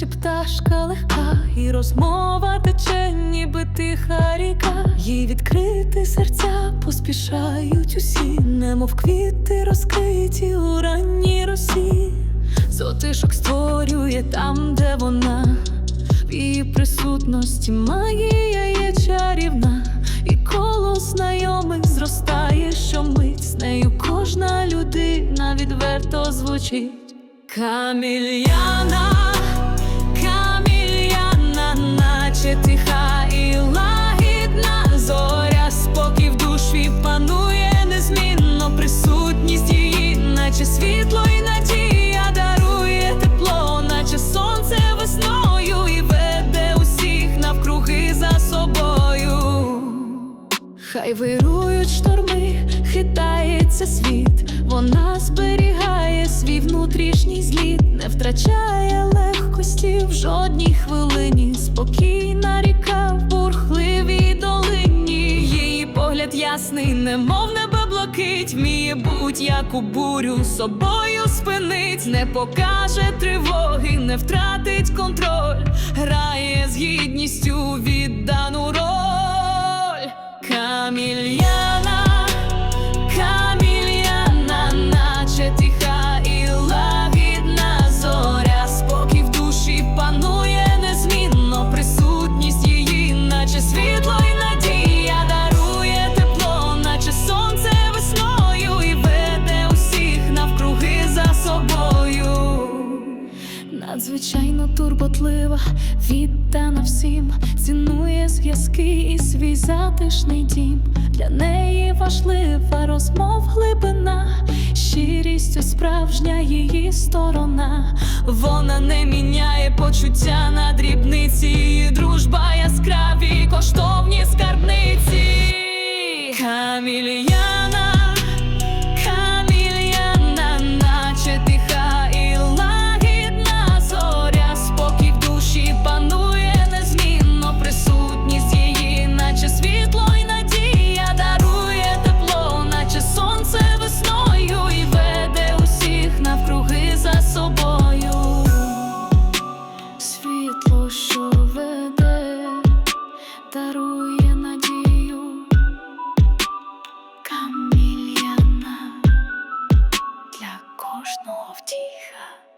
наче пташка легка, і розмова тече, ніби тиха ріка. Їй відкрити серця поспішають усі, немов квіти розкриті у ранній росі. Затишок створює там, де вона, в її присутності магія є чарівна, і коло знайомих зростає щомить з нею кожна людина відверто звучить. Камільяна, Хай вирують шторми, хитається світ, вона зберігає свій внутрішній зліт, не втрачає легкості в жодній хвилині. Спокійна ріка в бурхливій долині. Її погляд ясний, немов небо блакить, вміє будь-яку бурю собою спинить, не покаже тривоги, не втратить контроль, грає з гідністю. Камільяна, камільяна, наче тиха і лагідна зоря, спокій в душі панує незмінно, присутність її, наче світло і надія дарує тепло, наче сонце весною і веде усіх навкруги за собою. Надзвичайно турботлива, віддана всім, цінує зв'язки свій затишний дім, для неї важлива розмов глибина, щирістю справжня її сторона, вона не міняє почуття на дрібниці, дружба яскраві, коштовні скарбниці. Каміль дарує надію, камільяна для кожного втіха.